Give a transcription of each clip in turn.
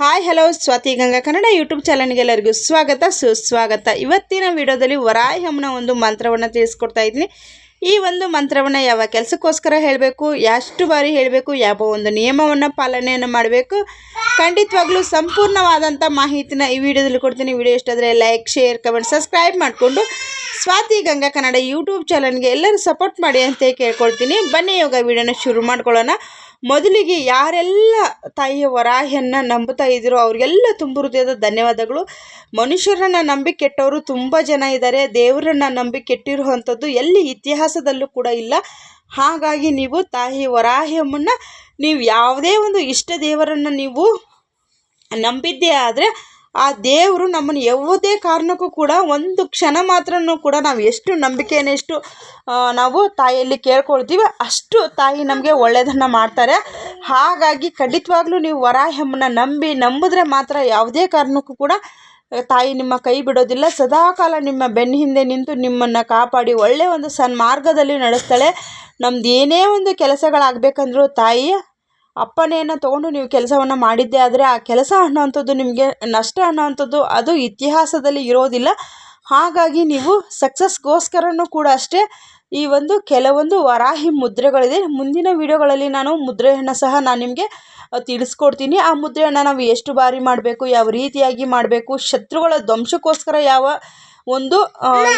Hi hello Swati Ganga Kannada YouTube ಚಾನಲ್ಗೆ ಎಲ್ಲರಿಗೂ ಸ್ವಾಗತ, ಸುಸ್ವಾಗತ. ಇವತ್ತಿನ ವಿಡಿಯೋದಲ್ಲಿ ವರಾಯ ಹಮ್ಮನ ಒಂದು ಮಂತ್ರವನ್ನು ತಿಳಿಸ್ಕೊಡ್ತಾ ಇದ್ದೀನಿ. ಈ ಒಂದು ಮಂತ್ರವನ್ನು ಯಾವ ಕೆಲಸಕ್ಕೋಸ್ಕರ ಹೇಳಬೇಕು, ಎಷ್ಟು ಬಾರಿ ಹೇಳಬೇಕು, ಯಾವ ಒಂದು ನಿಯಮವನ್ನು ಪಾಲನೆಯನ್ನು ಮಾಡಬೇಕು, ಖಂಡಿತವಾಗ್ಲೂ ಸಂಪೂರ್ಣವಾದಂಥ ಮಾಹಿತಿನ ಈ ವಿಡಿಯೋದಲ್ಲಿ ಕೊಡ್ತೀನಿ. ವಿಡಿಯೋ ಇಷ್ಟಾದರೆ ಲೈಕ್ ಶೇರ್ ಕಮೆಂಟ್ ಸಬ್ಸ್ಕ್ರೈಬ್ ಮಾಡಿಕೊಂಡು ಸ್ವಾತಿ ಗಂಗಾ ಕನ್ನಡ ಯೂಟ್ಯೂಬ್ ಚಾನಲ್ಗೆ ಎಲ್ಲರೂ ಸಪೋರ್ಟ್ ಮಾಡಿ ಅಂತ ಕೇಳ್ಕೊಳ್ತೀನಿ. ಬನ್ನಿ ಯೋಗ ವಿಡಿಯೋನ ಶುರು ಮಾಡ್ಕೊಳ್ಳೋಣ. ಮೊದಲಿಗೆ ಯಾರೆಲ್ಲ ತಾಯಿಯ ವರಾಹಿಯನ್ನು ನಂಬುತ್ತಾ ಇದ್ದೀರೋ ಅವರಿಗೆಲ್ಲ ತುಂಬ ಹೃದಯದ ಧನ್ಯವಾದಗಳು. ಮನುಷ್ಯರನ್ನು ನಂಬಿ ಕೆಟ್ಟವರು ತುಂಬ ಜನ ಇದ್ದಾರೆ. ದೇವರನ್ನು ನಂಬಿ ಕೆಟ್ಟಿರುವಂಥದ್ದು ಎಲ್ಲಿ ಇತಿಹಾಸದಲ್ಲೂ ಕೂಡ ಇಲ್ಲ. ಹಾಗಾಗಿ ನೀವು ತಾಯಿ ವರಾಹಿಯಮ್ಮನ್ನು ನೀವು ಯಾವುದೇ ಒಂದು ಇಷ್ಟ ದೇವರನ್ನು ನೀವು ನಂಬಿದ್ದೇ ಆದರೆ ಆ ದೇವರು ನಮ್ಮನ್ನು ಯಾವುದೇ ಕಾರಣಕ್ಕೂ ಕೂಡ ಒಂದು ಕ್ಷಣ ಮಾತ್ರನೂ ಕೂಡ ನಾವು ಎಷ್ಟು ನಂಬಿಕೆಯನ್ನು ಎಷ್ಟು ನಾವು ತಾಯಿಯಲ್ಲಿ ಕೇಳ್ಕೊಳ್ತೀವಿ ಅಷ್ಟು ತಾಯಿ ನಮಗೆ ಒಳ್ಳೆಯದನ್ನು ಮಾಡ್ತಾರೆ. ಹಾಗಾಗಿ ಖಂಡಿತವಾಗ್ಲೂ ನೀವು ವರಾಹಮ್ಮನ ನಂಬಿ ನಂಬಿದ್ರೆ ಮಾತ್ರ ಯಾವುದೇ ಕಾರಣಕ್ಕೂ ಕೂಡ ತಾಯಿ ನಿಮ್ಮ ಕೈ ಬಿಡೋದಿಲ್ಲ. ಸದಾಕಾಲ ನಿಮ್ಮ ಬೆನ್ನ ಹಿಂದೆ ನಿಂತು ನಿಮ್ಮನ್ನು ಕಾಪಾಡಿ ಒಳ್ಳೆಯ ಒಂದು ಸನ್ಮಾರ್ಗದಲ್ಲಿ ನಡೆಸ್ತಾಳೆ. ನಮ್ದು ಏನೇ ಒಂದು ಕೆಲಸಗಳಾಗಬೇಕಂದ್ರೂ ತಾಯಿ ಅಪ್ಪನೆಯನ್ನು ತೊಗೊಂಡು ನೀವು ಕೆಲಸವನ್ನು ಮಾಡಿದ್ದೆ ಆದರೆ ಆ ಕೆಲಸ ಅನ್ನೋವಂಥದ್ದು ನಿಮಗೆ ನಷ್ಟ ಅನ್ನೋವಂಥದ್ದು ಅದು ಇತಿಹಾಸದಲ್ಲಿ ಇರೋದಿಲ್ಲ. ಹಾಗಾಗಿ ನೀವು ಸಕ್ಸಸ್ಗೋಸ್ಕರನೂ ಕೂಡ ಅಷ್ಟೇ ಈ ಒಂದು ಕೆಲವೊಂದು ವರಾಹಿ ಮುದ್ರೆಗಳಿದೆ. ಮುಂದಿನ ವಿಡಿಯೋಗಳಲ್ಲಿ ನಾನು ಮುದ್ರೆಯನ್ನು ಸಹ ನಾನು ನಿಮಗೆ ತಿಳಿಸ್ಕೊಡ್ತೀನಿ. ಆ ಮುದ್ರೆಯನ್ನು ನಾವು ಎಷ್ಟು ಬಾರಿ ಮಾಡಬೇಕು, ಯಾವ ರೀತಿಯಾಗಿ ಮಾಡಬೇಕು, ಶತ್ರುಗಳ ಧ್ವಂಸಕ್ಕೋಸ್ಕರ ಯಾವ ಒಂದು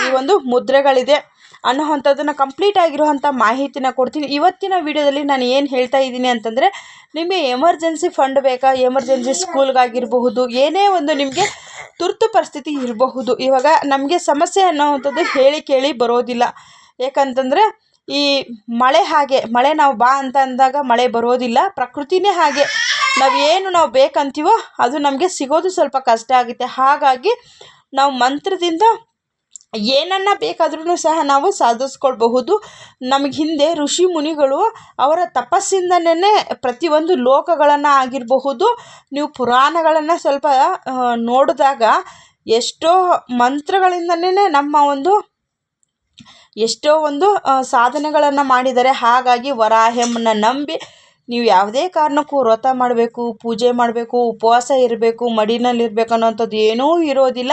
ಈ ಒಂದು ಮುದ್ರೆಗಳಿದೆ. ಅನ್ನೋವಂಥದ್ದನ್ನು ಕಂಪ್ಲೀಟ್ ಆಗಿರುವಂಥ ಮಾಹಿತಿನ ಕೊಡ್ತೀನಿ. ಇವತ್ತಿನ ವಿಡಿಯೋದಲ್ಲಿ ನಾನು ಏನು ಹೇಳ್ತಾ ಇದ್ದೀನಿ ಅಂತಂದರೆ, ನಿಮಗೆ ಎಮರ್ಜೆನ್ಸಿ ಫಂಡ್ ಬೇಕಾ? ಎಮರ್ಜೆನ್ಸಿ ಸ್ಕೂಲ್ಗಾಗಿರಬಹುದು ಏನೇ ಒಂದು ನಿಮಗೆ ತುರ್ತು ಪರಿಸ್ಥಿತಿ ಇರಬಹುದು. ಇವಾಗ ನಮಗೆ ಸಮಸ್ಯೆ ಅನ್ನೋವಂಥದ್ದು ಹೇಳಿ ಕೇಳಿ ಬರೋದಿಲ್ಲ. ಯಾಕಂತಂದರೆ ಈ ಮಳೆ ಹಾಗೆ, ಮಳೆ ನಾವು ಬಾ ಅಂತ ಅಂದಾಗ ಮಳೆ ಬರೋದಿಲ್ಲ. ಪ್ರಕೃತಿನೇ ಹಾಗೆ. ನಾವು ಏನು ನಾವು ಬೇಕಂತೀವೋ ಅದು ನಮಗೆ ಸಿಗೋದು ಸ್ವಲ್ಪ ಕಷ್ಟ ಆಗುತ್ತೆ. ಹಾಗಾಗಿ, ನಾವು ಮಂತ್ರದಿಂದ ಏನನ್ನ ಬೇಕಾದ್ರೂ ಸಹ ನಾವು ಸಾಧಿಸ್ಕೊಳ್ಬಹುದು. ನಮಗೆ ಹಿಂದೆ ಋಷಿ ಮುನಿಗಳು ಅವರ ತಪಸ್ಸಿಂದನೇ ಪ್ರತಿಯೊಂದು ಲೋಕಗಳನ್ನು ಆಗಿರಬಹುದು. ನೀವು ಪುರಾಣಗಳನ್ನು ಸ್ವಲ್ಪ ನೋಡಿದಾಗ ಎಷ್ಟೋ ಮಂತ್ರಗಳಿಂದನೇ ನಮ್ಮ ಒಂದು, ಎಷ್ಟೋ ಒಂದು ಸಾಧನೆಗಳನ್ನು ಮಾಡಿದ್ದಾರೆ ಹಾಗಾಗಿ ವರಾಹೆಮ್ಮನ ನಂಬಿ ನೀವು ಯಾವುದೇ ಕಾರಣಕ್ಕೂ ವ್ರತ ಮಾಡಬೇಕು, ಪೂಜೆ ಮಾಡಬೇಕು, ಉಪವಾಸ ಇರಬೇಕು ಮಡಿನಲ್ಲಿರಬೇಕು ಅನ್ನೋಂಥದ್ದು ಏನೂ ಇರೋದಿಲ್ಲ.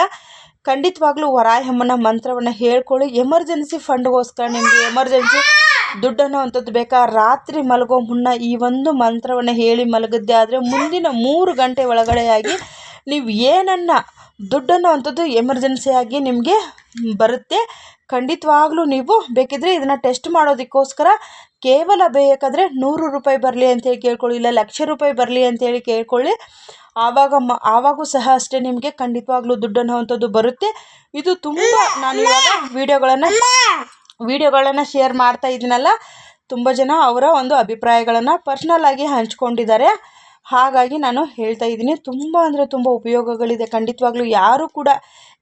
ಖಂಡಿತವಾಗ್ಲೂ ವರಾಯಮ್ಮನ ಮಂತ್ರವನ್ನು ಹೇಳ್ಕೊಳ್ಳಿ. ಎಮರ್ಜೆನ್ಸಿ ಫಂಡ್ಗೋಸ್ಕರ ನಿಮಗೆ ಎಮರ್ಜೆನ್ಸಿ ದುಡ್ಡು ಅನ್ನೋವಂಥದ್ದು ಬೇಕಾ? ರಾತ್ರಿ ಮಲಗೋ ಮುನ್ನ ಈ ಒಂದು ಮಂತ್ರವನ್ನು ಹೇಳಿ ಮಲಗಿದ್ದೆ ಆದರೆ ಮುಂದಿನ ಮೂರು ಗಂಟೆ ಒಳಗಡೆಯಾಗಿ ನೀವು ಏನನ್ನ ದುಡ್ಡು ಎಮರ್ಜೆನ್ಸಿ ಎಮರ್ಜೆನ್ಸಿಯಾಗಿ ನಿಮಗೆ ಬರುತ್ತೆ. ಖಂಡಿತವಾಗ್ಲೂ ನೀವು ಬೇಕಿದ್ರೆ ಇದನ್ನು ಟೆಸ್ಟ್ ಮಾಡೋದಕ್ಕೋಸ್ಕರ ಕೇವಲ ಬೇಕಾದರೆ ನೂರು ರೂಪಾಯಿ ಬರಲಿ ಅಂತೇಳಿ ಕೇಳ್ಕೊಳ್ಳಿ. ಇಲ್ಲ, ಲಕ್ಷ ರೂಪಾಯಿ ಬರಲಿ ಅಂತೇಳಿ ಕೇಳ್ಕೊಳ್ಳಿ. ಆವಾಗ ಮ, ಆವಾಗೂ ಸಹ ಅಷ್ಟೇ ನಿಮಗೆ ಖಂಡಿತವಾಗ್ಲೂ ದುಡ್ಡು ಅನ್ನೋವಂಥದ್ದು ಬರುತ್ತೆ. ಇದು ತುಂಬ ನಾನು ಇವಾಗ ವೀಡಿಯೋಗಳನ್ನು ವೀಡಿಯೋಗಳನ್ನು ಶೇರ್ ಮಾಡ್ತಾ ಇದ್ದೀನಲ್ಲ, ತುಂಬ ಜನ ಅವರ ಒಂದು ಅಭಿಪ್ರಾಯಗಳನ್ನು ಪರ್ಸ್ನಲ್ ಆಗಿ ಹಂಚ್ಕೊಂಡಿದ್ದಾರೆ. ಹಾಗಾಗಿ ನಾನು ಹೇಳ್ತಾ ಇದ್ದೀನಿ, ತುಂಬ ಅಂದರೆ ತುಂಬ ಉಪಯೋಗಗಳಿದೆ. ಖಂಡಿತವಾಗ್ಲೂ ಯಾರು ಕೂಡ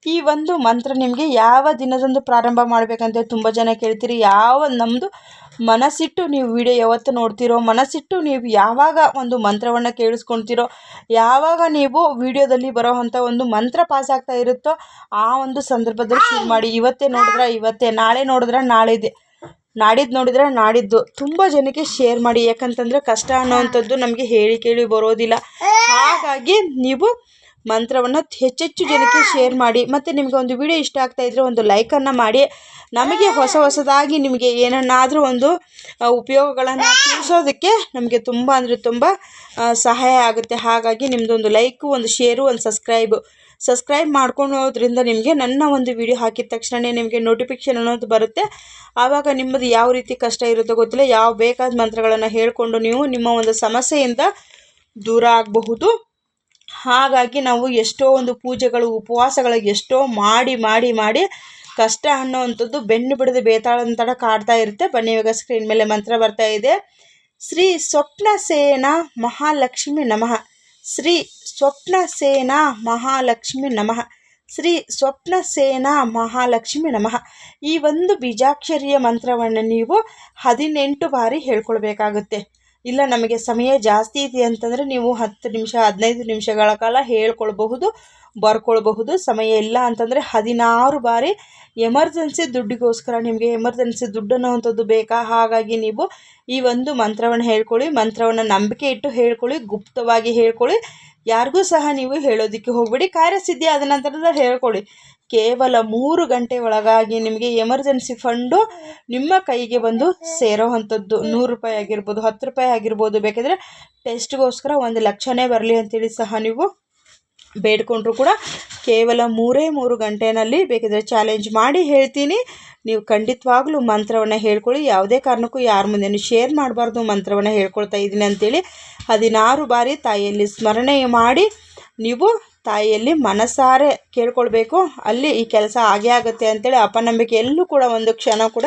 ಈ ಒಂದು ಮಂತ್ರ ನಿಮಗೆ ಯಾವ ದಿನದಂದು ಪ್ರಾರಂಭ ಮಾಡಬೇಕಂತ ತುಂಬ ಜನ ಕೇಳ್ತೀರಿ. ಯಾವ ನಮ್ಮದು ಮನಸ್ಸಿಟ್ಟು ನೀವು ವಿಡಿಯೋ ಯಾವತ್ತು ನೋಡ್ತೀರೋ, ಮನಸ್ಸಿಟ್ಟು ನೀವು ಯಾವಾಗ ಒಂದು ಮಂತ್ರವನ್ನು ಕೇಳಿಸ್ಕೊಳ್ತೀರೋ, ಯಾವಾಗ ನೀವು ವಿಡಿಯೋದಲ್ಲಿ ಬರೋವಂಥ ಒಂದು ಮಂತ್ರ ಪಾಸ್ ಆಗ್ತಾ ಇರುತ್ತೋ, ಆ ಒಂದು ಸಂದರ್ಭದಲ್ಲಿ ಶುರು ಮಾಡಿ. ಇವತ್ತೇ ನೋಡಿದ್ರೆ, ಇವತ್ತೇ, ನಾಳೆ ನೋಡಿದ್ರೆ ನಾಳೆದೆ ನಾಡಿದ್ದು ನೋಡಿದ್ರೆ ನಾಡಿದ್ದು. ತುಂಬ ಜನಕ್ಕೆ ಶೇರ್ ಮಾಡಿ. ಯಾಕಂತಂದರೆ ಕಷ್ಟ ಅನ್ನೋವಂಥದ್ದು ನಮಗೆ ಹೇಳಿ ಕೇಳಿ ಬರೋದಿಲ್ಲ. ಹಾಗಾಗಿ ನೀವು ಮಂತ್ರವನ್ನು ಹೆಚ್ಚೆಚ್ಚು ಜನಕ್ಕೆ ಶೇರ್ ಮಾಡಿ. ಮತ್ತು ನಿಮಗೆ ಒಂದು ವಿಡಿಯೋ ಇಷ್ಟ ಆಗ್ತಾ ಇದ್ದರೆ ಒಂದು ಲೈಕನ್ನು ಮಾಡಿ. ನಮಗೆ ಹೊಸ ಹೊಸದಾಗಿ ನಿಮಗೆ ಏನನ್ನಾದರೂ ಒಂದು ಉಪಯೋಗಗಳನ್ನು ತಿಳಿಸೋದಕ್ಕೆ ನಮಗೆ ತುಂಬ ಅಂದರೆ ತುಂಬ ಸಹಾಯ ಆಗುತ್ತೆ. ಹಾಗಾಗಿ ನಿಮ್ಮದೊಂದು ಲೈಕು ಒಂದು ಶೇರು ಒಂದು ಸಬ್ಸ್ಕ್ರೈಬು ಸಬ್ಸ್ಕ್ರೈಬ್ ಮಾಡ್ಕೊಳ್ಳೋದ್ರಿಂದ ನಿಮಗೆ ನನ್ನ ಒಂದು ವಿಡಿಯೋ ಹಾಕಿದ ತಕ್ಷಣವೇ ನಿಮಗೆ ನೋಟಿಫಿಕೇಷನ್ ಅನ್ನೋದು ಬರುತ್ತೆ. ಆವಾಗ ನಿಮ್ಮದು ಯಾವ ರೀತಿ ಕಷ್ಟ ಇರುತ್ತೋ ಗೊತ್ತಿಲ್ಲ. ಯಾವ ಬೇಕಾದ ಮಂತ್ರಗಳನ್ನು ಹೇಳಿಕೊಂಡು ನೀವು ನಿಮ್ಮ ಒಂದು ಸಮಸ್ಯೆಯಿಂದ ದೂರ ಆಗಬಹುದು. ಹಾಗಾಗಿ ನಾವು ಎಷ್ಟೋ ಒಂದು ಪೂಜೆಗಳು, ಉಪವಾಸಗಳು ಎಷ್ಟೋ ಮಾಡಿ ಮಾಡಿ ಮಾಡಿ ಕಷ್ಟ ಅನ್ನೋವಂಥದ್ದು ಬೆನ್ನು ಬಿಡದೆ ಬೇತಾಳಂತಡ ಕಾಡ್ತಾ ಇರುತ್ತೆ. ಬನ್ನಿ ಇವಾಗ ಸ್ಕ್ರೀನ್ ಮೇಲೆ ಮಂತ್ರ ಬರ್ತಾ ಇದೆ. ಶ್ರೀ ಸ್ವಪ್ನ ಸೇನಾ ಮಹಾಲಕ್ಷ್ಮಿ ನಮಃ. ಶ್ರೀ ಸ್ವಪ್ನ ಸೇನಾ ಮಹಾಲಕ್ಷ್ಮಿ ನಮಃ. ಶ್ರೀ ಸ್ವಪ್ನ ಸೇನಾ ಮಹಾಲಕ್ಷ್ಮಿ ನಮಃ. ಈ ಒಂದು ಬೀಜಾಕ್ಷರಿಯ ಮಂತ್ರವನ್ನು ನೀವು ಹದಿನೆಂಟು ಬಾರಿ ಹೇಳ್ಕೊಳ್ಬೇಕಾಗುತ್ತೆ. ಇಲ್ಲ ನಮಗೆ ಸಮಯ ಜಾಸ್ತಿ ಇದೆ ಅಂತಂದರೆ ನೀವು ಹತ್ತು ನಿಮಿಷ ಹದಿನೈದು ನಿಮಿಷಗಳ ಕಾಲ ಹೇಳ್ಕೊಳ್ಬಹುದು. ಬರ್ಕೊಳ್ಬಹುದು. ಸಮಯ ಇಲ್ಲ ಅಂತಂದರೆ ಹದಿನಾರು ಬಾರಿ ಎಮರ್ಜೆನ್ಸಿ ದುಡ್ಡಿಗೋಸ್ಕರ ನಿಮಗೆ ಎಮರ್ಜೆನ್ಸಿ ದುಡ್ಡು ಅನ್ನೋವಂಥದ್ದು ಬೇಕಾ? ಹಾಗಾಗಿ ನೀವು ಈ ಒಂದು ಮಂತ್ರವನ್ನು ಹೇಳ್ಕೊಳ್ಳಿ. ಮಂತ್ರವನ್ನು ನಂಬಿಕೆ ಇಟ್ಟು ಹೇಳ್ಕೊಳ್ಳಿ. ಗುಪ್ತವಾಗಿ ಹೇಳ್ಕೊಳ್ಳಿ. ಯಾರಿಗೂ ಸಹ ನೀವು ಹೇಳೋದಕ್ಕೆ ಹೋಗಬೇಡಿ. ಕಾರ್ಯಸಿದ್ಧಿ ಆದ ನಂತರದ ಹೇಳ್ಕೊಳ್ಳಿ. ಕೇವಲ ಮೂರು ಗಂಟೆ ಒಳಗಾಗಿ ನಿಮಗೆ ಎಮರ್ಜೆನ್ಸಿ ಫಂಡು ನಿಮ್ಮ ಕೈಗೆ ಬಂದು ಸೇರೋ ಅಂಥದ್ದು ನೂರು ರೂಪಾಯಿ ಆಗಿರ್ಬೋದು, ಹತ್ತು ರೂಪಾಯಿ ಆಗಿರ್ಬೋದು. ಬೇಕಾದರೆ ಟೆಸ್ಟ್ಗೋಸ್ಕರ ಒಂದು ಲಕ್ಷನೇ ಬರಲಿ ಅಂತೇಳಿ ಸಹ ನೀವು ಬೇಡ್ಕೊಂಡ್ರು ಕೂಡ ಕೇವಲ ಮೂರೇ ಮೂರು ಗಂಟೆನಲ್ಲಿ ಬೇಕಿದ್ರೆ ಚಾಲೆಂಜ್ ಮಾಡಿ ಹೇಳ್ತೀನಿ. ನೀವು ಖಂಡಿತವಾಗ್ಲೂ ಮಂತ್ರವನ್ನು ಹೇಳ್ಕೊಳ್ಳಿ. ಯಾವುದೇ ಕಾರಣಕ್ಕೂ ಯಾರ ಮುಂದೆನೂ ಶೇರ್ ಮಾಡಬಾರ್ದು. ಮಂತ್ರವನ್ನು ಹೇಳ್ಕೊಳ್ತಾ ಇದ್ದೀನಿ ಅಂತೇಳಿ ಹದಿನಾರು ಬಾರಿ ತಾಯಿಯಲ್ಲಿ ಸ್ಮರಣೆ ಮಾಡಿ ನೀವು ತಾಯಿಯಲ್ಲಿ ಮನಸಾರೆ ಕೇಳ್ಕೊಳ್ಬೇಕು. ಅಲ್ಲಿ ಈ ಕೆಲಸ ಆಗೇ ಆಗುತ್ತೆ ಅಂತೇಳಿ ಅಪನಂಬಿಕೆ ಎಲ್ಲೂ ಕೂಡ ಒಂದು ಕ್ಷಣ ಕೂಡ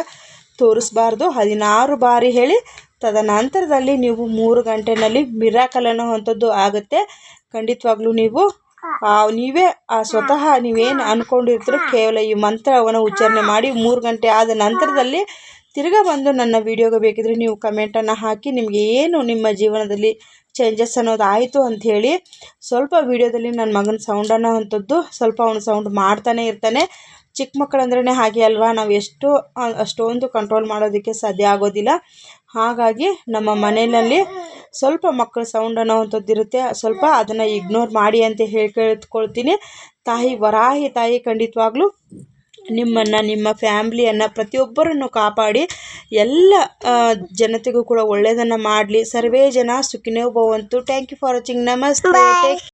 ತೋರಿಸ್ಬಾರ್ದು. ಹದಿನಾರು ಬಾರಿ ಹೇಳಿ ತದನಂತರದಲ್ಲಿ ನೀವು ಮೂರು ಗಂಟೆನಲ್ಲಿ ಮಿರಾಕಲ್ ಅನ್ನೋವಂಥದ್ದು ಆಗುತ್ತೆ. ಖಂಡಿತವಾಗ್ಲೂ ನೀವು ನೀವೇ ಆ ಸ್ವತಃ ನೀವೇನು ಅಂದ್ಕೊಂಡಿರ್ತೀರೋ ಕೇವಲ ಈ ಮಂತ್ರವನ್ನು ಉಚ್ಚಾರಣೆ ಮಾಡಿ ಮೂರು ಗಂಟೆ ಆದ ನಂತರದಲ್ಲಿ ತಿರ್ಗಾ ಬಂದು ನನ್ನ ವಿಡಿಯೋಗೆ ಬೇಕಿದ್ರೆ ನೀವು ಕಮೆಂಟನ್ನು ಹಾಕಿ ನಿಮಗೆ ಏನು ನಿಮ್ಮ ಜೀವನದಲ್ಲಿ ಚೇಂಜಸ್ ಅನ್ನೋದು ಆಯಿತು ಅಂಥೇಳಿ ಸ್ವಲ್ಪ ವಿಡಿಯೋದಲ್ಲಿ ನನ್ನ ಮಗನ ಸೌಂಡ್ ಅನ್ನೋ ಅಂಥದ್ದು ಸ್ವಲ್ಪ ಅವನು ಸೌಂಡ್ ಮಾಡ್ತಾನೆ ಇರ್ತಾನೆ. ಚಿಕ್ಕ ಮಕ್ಕಳಂದ್ರೆ ಹಾಗೆ ಅಲ್ವಾ? ನಾವು ಎಷ್ಟು ಅಷ್ಟೊಂದು ಕಂಟ್ರೋಲ್ ಮಾಡೋದಕ್ಕೆ ಸಾಧ್ಯ ಆಗೋದಿಲ್ಲ. ಹಾಗಾಗಿ ನಮ್ಮ ಮನೆಯಲ್ಲಿ ಸ್ವಲ್ಪ ಮಕ್ಕಳ ಸೌಂಡ್ ಅನ್ನೋವಂಥದ್ದು ಇರುತ್ತೆ. ಸ್ವಲ್ಪ ಅದನ್ನು ಇಗ್ನೋರ್ ಮಾಡಿ ಅಂತ ಹೇಳಿ ಕೇಳ್ಕೊಳ್ತೀನಿ. ತಾಯಿ ವರಾಹಿ ತಾಯಿ ಖಂಡಿತವಾಗ್ಲೂ ನಿಮ್ಮನ್ನು ನಿಮ್ಮ ಫ್ಯಾಮ್ಲಿಯನ್ನು ಪ್ರತಿಯೊಬ್ಬರನ್ನು ಕಾಪಾಡಿ ಎಲ್ಲ ಜನತೆಗೂ ಕೂಡ ಒಳ್ಳೆಯದನ್ನು ಮಾಡಲಿ. ಸರ್ವೇ ಜನ ಸುಖಿನೋ ಭವಂತು. ಥ್ಯಾಂಕ್ ಯು ಫಾರ್ ವಾಚಿಂಗ್ ನಮಸ್ತೆ